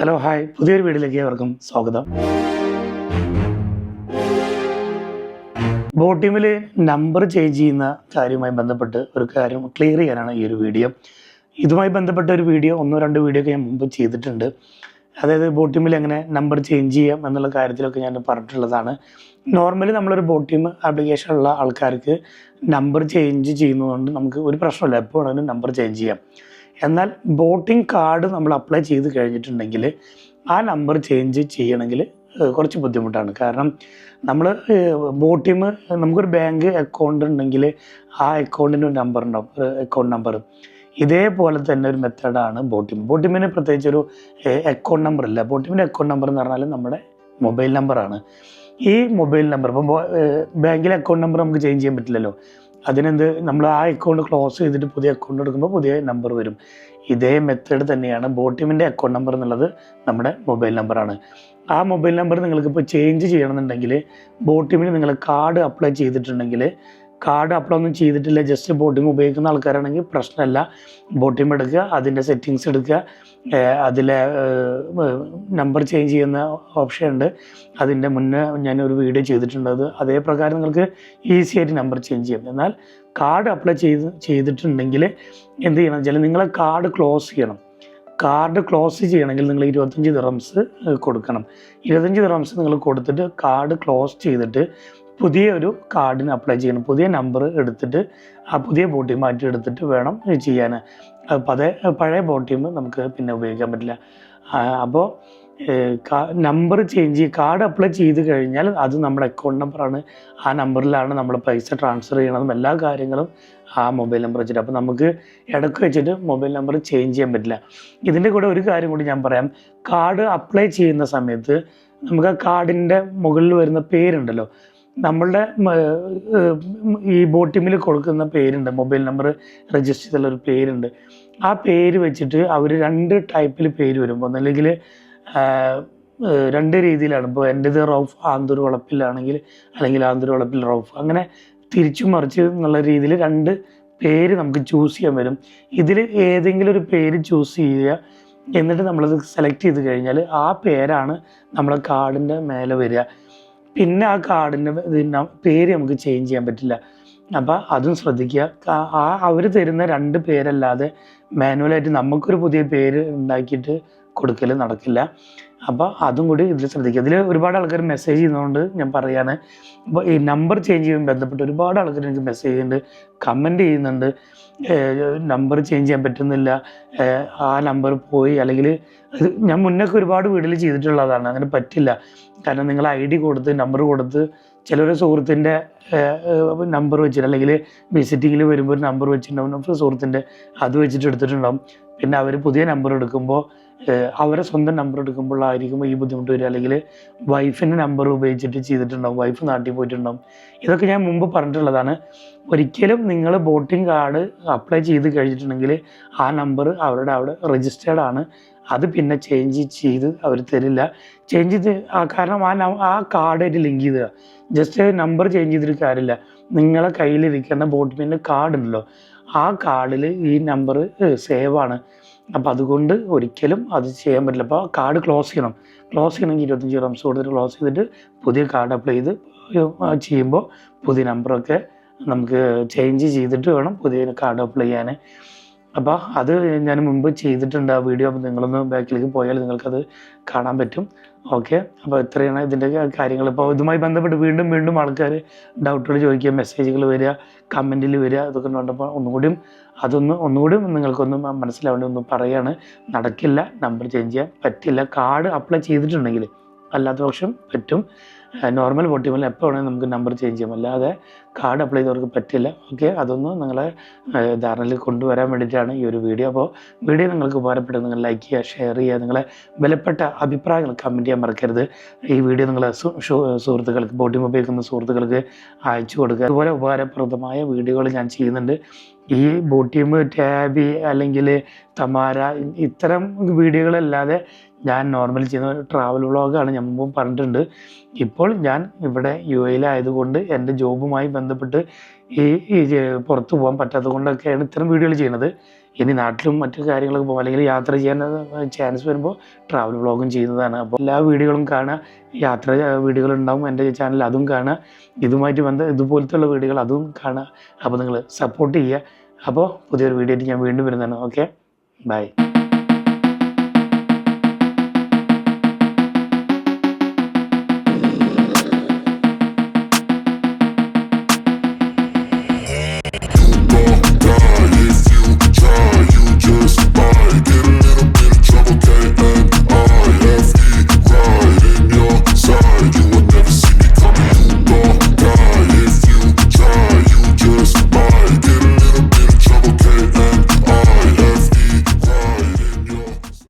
Hello hi. പുതിയൊരു വീഡിയോയിലേക്ക് ഏവർക്കും സ്വാഗതം. ബോട്ടിമിൽ നമ്പർ ചേഞ്ച് ചെയ്യുന്ന കാര്യവുമായി ബന്ധപ്പെട്ട് ഒരു കാര്യം ക്ലിയർ ചെയ്യാനാണ് ഈ ഒരു വീഡിയോ. ഇതുമായി ബന്ധപ്പെട്ട ഒരു വീഡിയോ ഒന്നോ രണ്ടോ വീഡിയോ ഒക്കെ ഞാൻ മുമ്പ് ചെയ്തിട്ടുണ്ട്. അതായത് ബോട്ടിമിൽ എങ്ങനെ നമ്പർ ചേഞ്ച് ചെയ്യാം എന്നുള്ള കാര്യത്തിലൊക്കെ ഞാൻ പറഞ്ഞിട്ടുള്ളതാണ്. നോർമലി നമ്മളൊരു ബോട്ടിം ആപ്ലിക്കേഷൻ ഉള്ള ആൾക്കാർക്ക് നമ്പർ ചേഞ്ച് ചെയ്യുന്നതുകൊണ്ട് നമുക്ക് ഒരു പ്രശ്നമില്ല. എപ്പോൾ വേണമെങ്കിലും നമ്പർ ചേഞ്ച് ചെയ്യാം. എന്നാൽ ബോട്ടിംഗ് കാർഡ് നമ്മൾ അപ്ലൈ ചെയ്ത് കഴിഞ്ഞിട്ടുണ്ടെങ്കിൽ ആ നമ്പർ ചേഞ്ച് ചെയ്യണമെങ്കിൽ കുറച്ച് ബുദ്ധിമുട്ടാണ്. കാരണം നമ്മൾ ബോട്ടിം നമുക്കൊരു ബാങ്ക് അക്കൗണ്ട് ഉണ്ടെങ്കിൽ ആ അക്കൗണ്ടിന്റെ ഒരു നമ്പർ ഉണ്ടാവും അക്കൗണ്ട് നമ്പർ. ഇതേപോലെ തന്നെ ഒരു മെത്തേഡാണ് ബോട്ടിം ബോട്ടിമിന് പ്രത്യേകിച്ച് ഒരു അക്കൗണ്ട് നമ്പർ ഇല്ല. ബോട്ടിമിന്റെ അക്കൗണ്ട് നമ്പർ എന്ന് പറഞ്ഞാൽ നമ്മുടെ മൊബൈൽ നമ്പറാണ് ഈ മൊബൈൽ നമ്പർ ഇപ്പം ബാങ്കിലെ അക്കൗണ്ട് നമ്പർ നമുക്ക് ചേഞ്ച് ചെയ്യാൻ പറ്റില്ലല്ലോ. അതിനെന്ത്? നമ്മൾ ആ അക്കൗണ്ട് ക്ലോസ് ചെയ്തിട്ട് പുതിയ അക്കൗണ്ട് എടുക്കുമ്പോൾ പുതിയ നമ്പർ വരും. ഇതേ മെത്തേഡ് തന്നെയാണ് ബോട്ടിമിന്റെ അക്കൗണ്ട് നമ്പർ എന്നുള്ളത് നമ്മുടെ മൊബൈൽ നമ്പറാണ് ആ മൊബൈൽ നമ്പർ നിങ്ങൾക്ക് ഇപ്പോൾ ചേഞ്ച് ചെയ്യണമെന്നുണ്ടെങ്കിൽ ബോട്ടിമിന് നിങ്ങൾ കാർഡ് അപ്ലൈ ചെയ്തിട്ടുണ്ടെങ്കിൽ കാർഡ് അപ്ലൈ ഒന്നും ചെയ്തിട്ടില്ല. ജസ്റ്റ് ബോട്ടിം ഉപയോഗിക്കുന്ന ആൾക്കാരാണെങ്കിൽ പ്രശ്നമല്ല. ബോട്ടിം എടുക്കുക അതിന്റെ സെറ്റിങ്സ് എടുക്കുക. അതിലെ നമ്പർ ചേഞ്ച് ചെയ്യുന്ന ഓപ്ഷൻ ഉണ്ട്. അതിന്റെ മുന്നേ ഞാനൊരു വീഡിയോ ചെയ്തിട്ടുണ്ട്. അത് അതേ പ്രകാരം നിങ്ങൾക്ക് ഈസി ആയിട്ട് നമ്പർ ചേഞ്ച് ചെയ്യാം. എന്നാൽ കാർഡ് അപ്ലൈ ചെയ്ത് ചെയ്തിട്ടുണ്ടെങ്കിൽ എന്ത് ചെയ്യണം വെച്ചാൽ നിങ്ങളെ കാർഡ് ക്ലോസ് ചെയ്യണം. കാർഡ് ക്ലോസ് ചെയ്യണമെങ്കിൽ നിങ്ങൾ ഇരുപത്തഞ്ച് ദിറംസ് കൊടുക്കണം. ഇരുപത്തഞ്ച് ദിറംസ് നിങ്ങൾ കൊടുത്തിട്ട് കാർഡ് ക്ലോസ് ചെയ്തിട്ട് പുതിയ ഒരു കാർഡിന് അപ്ലൈ ചെയ്യണം. പുതിയ നമ്പർ എടുത്തിട്ട് ആ പുതിയ ബോട്ടി മാറ്റി എടുത്തിട്ട് വേണം ചെയ്യാൻ. പതേ പഴയ ബോട്ടിയും നമുക്ക് പിന്നെ ഉപയോഗിക്കാൻ പറ്റില്ല. അപ്പോൾ നമ്പർ ചേഞ്ച് കാർഡ് അപ്ലൈ ചെയ്ത് കഴിഞ്ഞാൽ അത് നമ്മുടെ അക്കൗണ്ട് നമ്പറാണ് ആ നമ്പറിലാണ് നമ്മൾ പൈസ ട്രാൻസ്ഫർ ചെയ്യണതും എല്ലാ കാര്യങ്ങളും ആ മൊബൈൽ നമ്പർ വെച്ചിട്ട്. അപ്പോൾ നമുക്ക് ഇടയ്ക്ക് വെച്ചിട്ട് മൊബൈൽ നമ്പർ ചേഞ്ച് ചെയ്യാൻ പറ്റില്ല. ഇതിന്റെ കൂടെ ഒരു കാര്യം കൂടി ഞാൻ പറയാം. കാർഡ് അപ്ലൈ ചെയ്യുന്ന സമയത്ത് നമുക്ക് ആ കാർഡിന്റെ മുകളിൽ വരുന്ന പേരുണ്ടല്ലോ. നമ്മളുടെ ഈ ബോട്ടിമിൽ കൊടുക്കുന്ന പേരുണ്ട്. മൊബൈൽ നമ്പർ രജിസ്റ്റർ ചെയ്തുള്ള ഒരു പേരുണ്ട്. ആ പേര് വെച്ചിട്ട് അവർ രണ്ട് ടൈപ്പിൽ പേര് വരും. ഒന്നല്ലെങ്കിൽ രണ്ട് രീതിയിലാണ്. ഇപ്പോൾ എന്റെത് റൗഫ് ആന്തൂർ വളപ്പിലാണെങ്കിൽ അല്ലെങ്കിൽ ആന്തൂർ വളപ്പിൽ റൗഫ്. അങ്ങനെ തിരിച്ചു മറിച്ച് എന്നുള്ള രീതിയിൽ രണ്ട് പേര് നമുക്ക് ചൂസ് ചെയ്യാൻ വരും. ഇതിൽ ഏതെങ്കിലും ഒരു പേര് ചൂസ് ചെയ്യുക എന്നിട്ട് നമ്മളത് സെലക്ട് ചെയ്ത് കഴിഞ്ഞാൽ ആ പേരാണ് നമ്മളെ കാർഡിന്റെ മേലെ വരിക. പിന്നെ ആ കാർഡിന്റെ പിന്നെ പേര് നമുക്ക് ചേഞ്ച് ചെയ്യാൻ പറ്റില്ല. അപ്പോൾ അതും ശ്രദ്ധിക്കുക. ആ അവർ തരുന്ന രണ്ട് പേരല്ലാതെ മാനുവലായിട്ട് നമുക്കൊരു പുതിയ പേര് ഉണ്ടാക്കിയിട്ട് കൊടുക്കൽ നടക്കില്ല. അപ്പോൾ അതും കൂടി ഇതിൽ ശ്രദ്ധിക്കുക. ഇതിൽ ഒരുപാട് ആൾക്കാർ മെസ്സേജ് ചെയ്യുന്നതുകൊണ്ട് ഞാൻ പറയാണ്. അപ്പോൾ ഈ നമ്പർ ചേഞ്ച് ചെയ്യാൻ ബന്ധപ്പെട്ട് ഒരുപാട് ആൾക്കാർ എനിക്ക് മെസ്സേജ് ചെയ്യുന്നുണ്ട്. കമന്റ് ചെയ്യുന്നുണ്ട്. നമ്പർ ചേഞ്ച് ചെയ്യാൻ പറ്റുന്നില്ല. ആ നമ്പർ പോയി. അല്ലെങ്കിൽ ഞാൻ മുന്നൊക്കെ ഒരുപാട് വീട്ടിൽ ചെയ്തിട്ടുള്ളതാണ്. അങ്ങനെ പറ്റില്ല. കാരണം നിങ്ങൾ ഐ ഡി കൊടുത്ത് നമ്പർ കൊടുത്ത് ചിലർ സുഹൃത്തിന്റെ നമ്പർ വെച്ചിട്ട് അല്ലെങ്കിൽ വിസിറ്റിങ്ങിൽ വരുമ്പോൾ ഒരു നമ്പർ വെച്ചിട്ടുണ്ടാവും. സുഹൃത്തിന്റെ അത് വെച്ചിട്ട് എടുത്തിട്ടുണ്ടാവും. പിന്നെ അവർ പുതിയ നമ്പർ എടുക്കുമ്പോൾ അവരെ സ്വന്തം നമ്പർ എടുക്കുമ്പോഴായിരിക്കും ഈ ബുദ്ധിമുട്ട് വരിക. അല്ലെങ്കിൽ വൈഫിന്റെ നമ്പർ ഉപയോഗിച്ചിട്ട് ചെയ്തിട്ടുണ്ടാവും. വൈഫ് നാട്ടിൽ പോയിട്ടുണ്ടാവും. ഇതൊക്കെ ഞാൻ മുമ്പ് പറഞ്ഞിട്ടുള്ളതാണ്. ഒരിക്കലും നിങ്ങൾ ബോട്ടിംഗ് കാർഡ് അപ്ലൈ ചെയ്ത് കഴിഞ്ഞിട്ടുണ്ടെങ്കിൽ ആ നമ്പർ അവരുടെ അവിടെ രജിസ്റ്റേർഡ് ആണ്. അത് പിന്നെ ചേഞ്ച് ചെയ്ത് അവർ തരില്ല. ചേഞ്ച് ചെയ്ത് കാരണം ആ ആ കാർഡായിട്ട് ലിങ്ക് ചെയ്തുക ജസ്റ്റ് നമ്പർ ചേഞ്ച് ചെയ്തിട്ട് കാര്യമില്ല. നിങ്ങളെ കയ്യിലിരിക്കുന്ന ബോട്ടിന്റെ കാർഡ് ഉണ്ടല്ലോ. ആ കാർഡിൽ ഈ നമ്പർ സേവ് ആണ്. അപ്പോൾ അതുകൊണ്ട് ഒരിക്കലും അത് ചെയ്യാൻ പറ്റില്ല. അപ്പോൾ കാർഡ് ക്ലോസ് ചെയ്യണം. ക്ലോസ് ചെയ്യണമെങ്കിൽ ഇരുപത്തഞ്ച് റംസ് കൊടുത്തിട്ട് ക്ലോസ് ചെയ്തിട്ട് പുതിയ കാർഡ് അപ്ലൈ ചെയ്ത് ചെയ്യുമ്പോൾ പുതിയ നമ്പറൊക്കെ നമുക്ക് ചേഞ്ച് ചെയ്തിട്ട് വേണം പുതിയ കാർഡ് അപ്ലൈ ചെയ്യാൻ അപ്പോൾ അത് ഞാൻ മുമ്പ് ചെയ്തിട്ടുണ്ട് ആ വീഡിയോ അപ്പോൾ നിങ്ങളൊന്ന് ബാക്കിലേക്ക് പോയാൽ നിങ്ങൾക്കത് കാണാൻ പറ്റും. ഓക്കെ. അപ്പോൾ ഇത്രയാണ് ഇതിന്റെ കാര്യങ്ങൾ ഇപ്പോൾ ഇതുമായി ബന്ധപ്പെട്ട് വീണ്ടും വീണ്ടും ആൾക്കാർ ഡൗട്ടുകൾ ചോദിക്കുക മെസ്സേജുകൾ വരിക കമന്റിൽ വരിക ഇതൊക്കെ ഉണ്ടപ്പോൾ ഒന്നുകൂടിയും അതൊന്ന് ഒന്നുകൂടിയും നിങ്ങൾക്കൊന്നും മനസ്സിലാവേണ്ടി ഒന്ന് പറയാണ്. നടക്കില്ല നമ്പർ ചേഞ്ച് ചെയ്യാൻ പറ്റില്ല. കാർഡ് അപ്ലൈ ചെയ്തിട്ടുണ്ടെങ്കിൽ അല്ലാത്ത പക്ഷം പറ്റും. നോർമൽ പൊട്ടിമല്ല എപ്പോൾ വേണമെങ്കിൽ നമുക്ക് നമ്പർ ചേഞ്ച് ചെയ്യാം. അല്ലാതെ കാർഡ് അപ്ലൈ ചെയ്തവർക്ക് പറ്റില്ല. ഓക്കെ അതൊന്ന് നിങ്ങളെ ധാരണയിൽ കൊണ്ടുവരാൻ വേണ്ടിയിട്ടാണ് ഈ ഒരു വീഡിയോ അപ്പോൾ വീഡിയോ നിങ്ങൾക്ക് ഉപകാരപ്പെട്ടത് നിങ്ങൾ ലൈക്ക് ചെയ്യുക ഷെയർ ചെയ്യുക നിങ്ങളെ വിലപ്പെട്ട അഭിപ്രായങ്ങൾ കമന്റ് ചെയ്യാൻ മറക്കരുത്. ഈ വീഡിയോ നിങ്ങൾ സുഹൃത്തുക്കൾക്ക് ബോട്ടിം ഉപയോഗിക്കുന്ന സുഹൃത്തുക്കൾക്ക് അയച്ചു കൊടുക്കുക. അതുപോലെ ഉപകാരപ്രദമായ വീഡിയോകൾ ഞാൻ ചെയ്യുന്നുണ്ട്. ഈ ബോട്ടിം ടാബി അല്ലെങ്കിൽ തമാര ഇത്തരം വീഡിയോകളല്ലാതെ ഞാൻ നോർമലി ചെയ്യുന്ന ട്രാവൽ വ്ളോഗാണ് ഞാൻ മുമ്പ് പറഞ്ഞിട്ടുണ്ട്. ഇപ്പോൾ ഞാൻ ഇവിടെ യു എയിലായതുകൊണ്ട് എന്റെ ജോബുമായി ബന്ധപ്പെട്ട് ഈ പുറത്തു പോകാൻ പറ്റാത്തത് കൊണ്ടൊക്കെയാണ് ഇത്തരം വീഡിയോകൾ ചെയ്യുന്നത്. ഇനി നാട്ടിലും മറ്റു കാര്യങ്ങളൊക്കെ പോകും അല്ലെങ്കിൽ യാത്ര ചെയ്യാൻ ചാൻസ് വരുമ്പോൾ ട്രാവൽ വ്ളോഗും ചെയ്യുന്നതാണ്. അപ്പോൾ എല്ലാ വീഡിയോകളും കാണുക. യാത്ര വീഡിയോകൾ ഉണ്ടാവും എന്റെ ചാനൽ അതും കാണുക. ഇതുമായിട്ട് ബന്ധ ഇതുപോലത്തുള്ള വീഡിയോകൾ അതും കാണുക. അപ്പോൾ നിങ്ങൾ സപ്പോർട്ട് ചെയ്യുക. അപ്പോൾ പുതിയൊരു വീഡിയോ ഞാൻ വീണ്ടും വരുന്നതാണ്. Okay bye